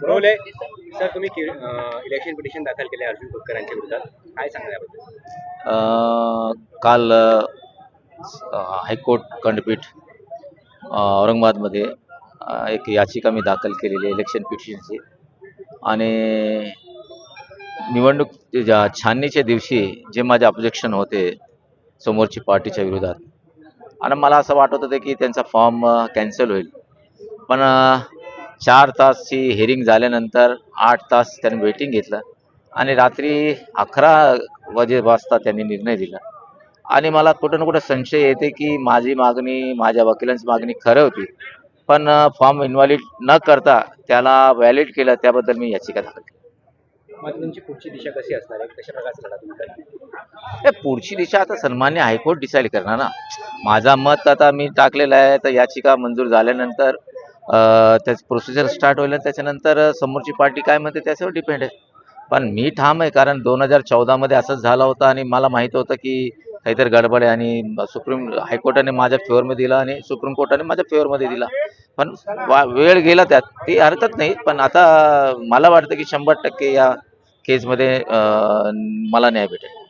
पुरवले सर तुम्ही election petition दाखल केले अर्जुन खोतकरांच्या विरोधात. काय सांगा याबद्दल? काल हायकोर्ट खंडपीठ औरंगाबादमध्ये एक याचिका मी दाखल केलेली आहे इलेक्शन पिटिशनची आणि निवडणूक ज्या छाननीच्या दिवशी जे माझे ऑब्जेक्शन होते समोरची पार्टीच्या विरोधात. आणि मला असं वाटत होतं की त्यांचा फॉर्म कॅन्सल होईल. पण चार तासची हेअरिंग झाल्यानंतर आठ तास त्यांनी वेटिंग घेतलं. आणि रात्री अकरा वाजे वाजता त्यांनी निर्णय दिला. आणि मला कुठं ना कुठं संशय येते की माझी मागणी माझ्या वकिलांची मागणी खरं होती. पण फॉर्म इन्व्हॅलिड न करता त्याला व्हॅलिड केलं त्याबद्दल मी याचिका दाखल केली. मग तुमची पुढची दिशा कशी असणार आहे? कशा प्रकारचा पुढची दिशा आता सन्मान्य हायकोर्ट डिसाईड करणार ना. माझा मत आता मी टाकलेलं आहे तर याचिका मंजूर झाल्यानंतर त्याचं प्रोसिजर स्टार्ट होईल आणि त्याच्यानंतर समोरची पार्टी काय म्हणते त्याच्यावर डिपेंड आहे. पण मी ठाम आहे कारण दोन हजार चौदामध्ये असंच झाला होता आणि मला माहीत होतं की काहीतरी गडबड आहे आणि सुप्रीम हायकोर्टाने माझ्या फेवरमध्ये दिला आणि सुप्रीम कोर्टाने माझ्या फेवरमध्ये दिला. पण वेळ गेला त्यात ती हरकत नाही पण आता मला वाटतं की शंभर टक्के या केसमध्ये मला न्याय भेटेल.